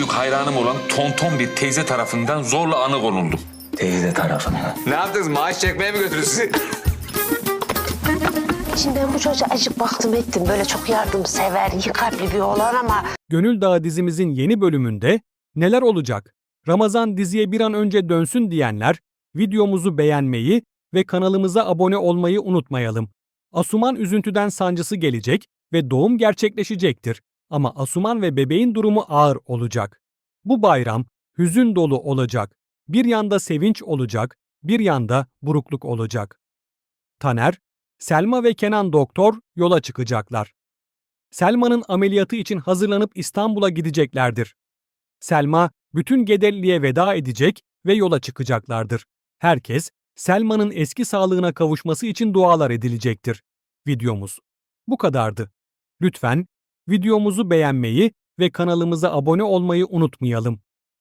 büyük hayranım olan tonton bir teyze tarafından zorla anı konuldum. Teyze tarafından. Ne yaptınız? Maaş çekmeye mi götürüyorsunuz sizi? Şimdi ben bu çocuğa acık baktım ettim. Böyle çok yardımsever, iyi kalpli bir oğlan ama Gönül Dağı dizimizin yeni bölümünde neler olacak? Ramazan diziye bir an önce dönsün diyenler videomuzu beğenmeyi ve kanalımıza abone olmayı unutmayalım. Asuman üzüntüden sancısı gelecek ve doğum gerçekleşecektir. Ama Asuman ve bebeğin durumu ağır olacak. Bu bayram hüzün dolu olacak. Bir yanda sevinç olacak, bir yanda burukluk olacak. Taner, Selma ve Kenan doktor yola çıkacaklar. Selma'nın ameliyatı için hazırlanıp İstanbul'a gideceklerdir. Selma bütün Gedelli'ye veda edecek ve yola çıkacaklardır. Herkes Selma'nın eski sağlığına kavuşması için dualar edilecektir. Videomuz bu kadardı. Lütfen videomuzu beğenmeyi ve kanalımıza abone olmayı unutmayalım.